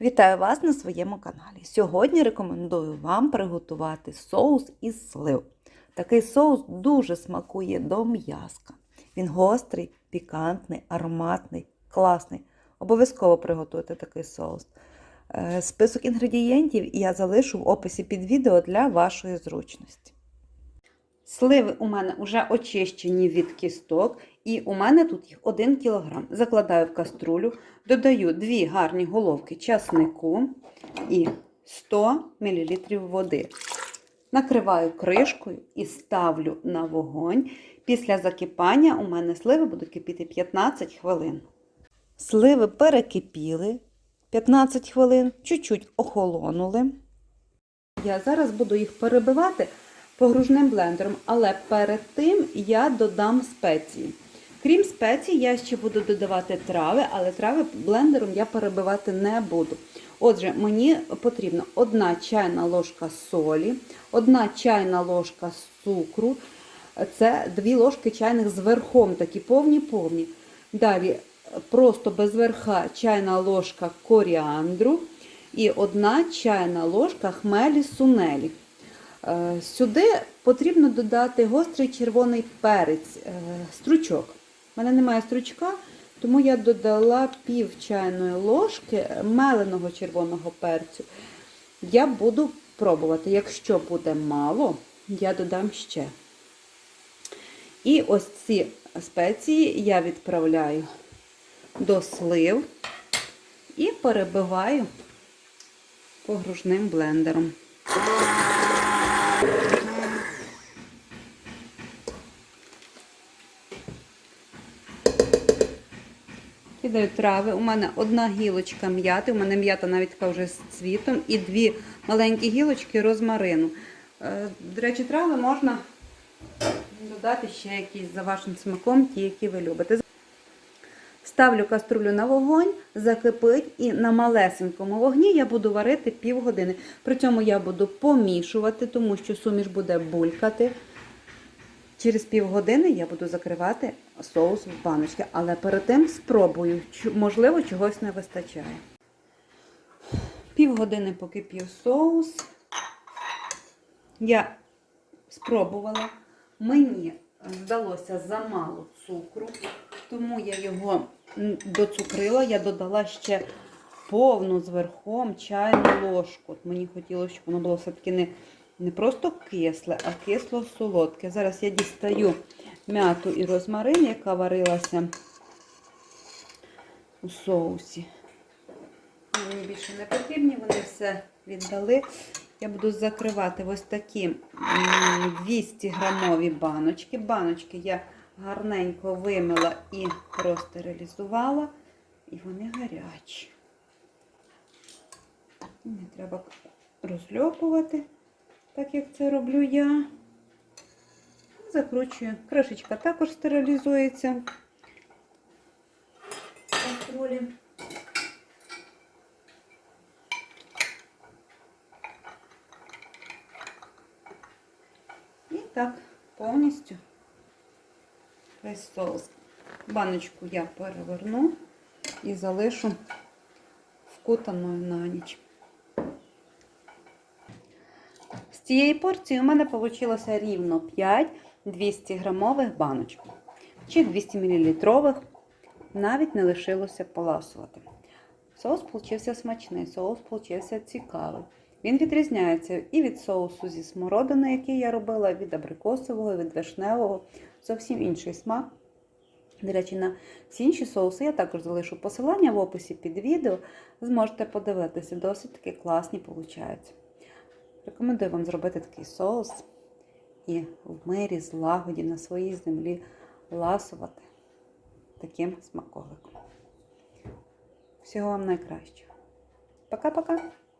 Вітаю вас на своєму каналі. Сьогодні рекомендую вам приготувати соус із слив. Такий соус дуже смакує до м'язка. Він гострий, пікантний, ароматний, класний. Обов'язково приготуйте такий соус. Е, Список інгредієнтів я залишу в описі під відео для вашої зручності. Сливи у мене вже очищені від кісток, і у мене тут їх 1 кг. Закладаю в каструлю, додаю 2 гарні головки часнику і 100 мл води. Накриваю кришкою і ставлю на вогонь. Після закипання у мене сливи будуть кипіти 15 хвилин. Сливи перекипіли 15 хвилин, чуть-чуть охолонули. Я зараз буду їх перебивати погружним блендером, але перед тим я додам спеції. Крім спецій, я ще буду додавати трави, але трави блендером я перебивати не буду. Отже, мені потрібно 1 чайна ложка солі, 1 чайна ложка цукру, це 2 ложки чайних з верхом, такі повні-повні. Далі просто без верха чайна ложка коріандру і 1 чайна ложка хмелі сунелі. Е, Сюди потрібно додати гострий червоний перець, е, стручок. У мене немає стручка, тому я додала пів чайної ложки меленого червоного перцю. Я буду пробувати. Якщо буде мало, я додам ще. І ось ці спеції я відправляю до слив і перебиваю погружним блендером. Кидаю трави. У мене одна гілочка м'яти, у мене м'ята навіть така вже з цвітом, і дві маленькі гілочки розмарину. Е, До речі, трави можна додати ще якісь за вашим смаком, ті, які ви любите. Ставлю каструлю на вогонь, закипить і на малесенькому вогні я буду варити півгодини. При цьому я буду помішувати, тому що суміш буде булькати. Через півгодини я буду закривати соус в баночки, але перед тим спробую, можливо, чогось не вистачає. Півгодини покипів соус. Я спробувала. Мені здалося замало цукру, тому я його доцукрила, я додала ще повну з верхом чайну ложку. От мені хотілося, щоб воно було все-таки не, не просто кисле, а кисло-солодке. Зараз я дістаю м'яту і розмарин, яка варилася у соусі. Мені більше не потрібні, вони все віддали. Я буду закривати ось такі 200 грамові баночки. Баночки я гарненько вимила і простерилізувала. І вони гарячі. Не треба розльопувати, так як це роблю я. Закручую. Кришечка також стерилізується. в каструлі. І так повністю весь соус. Баночку я переверну і залишу вкутаною на ніч. З цієї порції у мене вийшло рівно 5 200 грамових баночок. Чи 200 мл. Навіть не лишилося поласувати. Соус получився смачний, соус получився цікавий. Він відрізняється і від соусу зі смородини, який я робила, від абрикосового, від вишневого. Зовсім інший смак. До речі, на всі інші соуси я також залишу посилання в описі під відео. Зможете подивитися, досить таки класні получаються. Рекомендую вам зробити такий соус і в мирі, злагоді на своїй землі ласувати таким смаколиком. Всього вам найкращого. Пока-пока!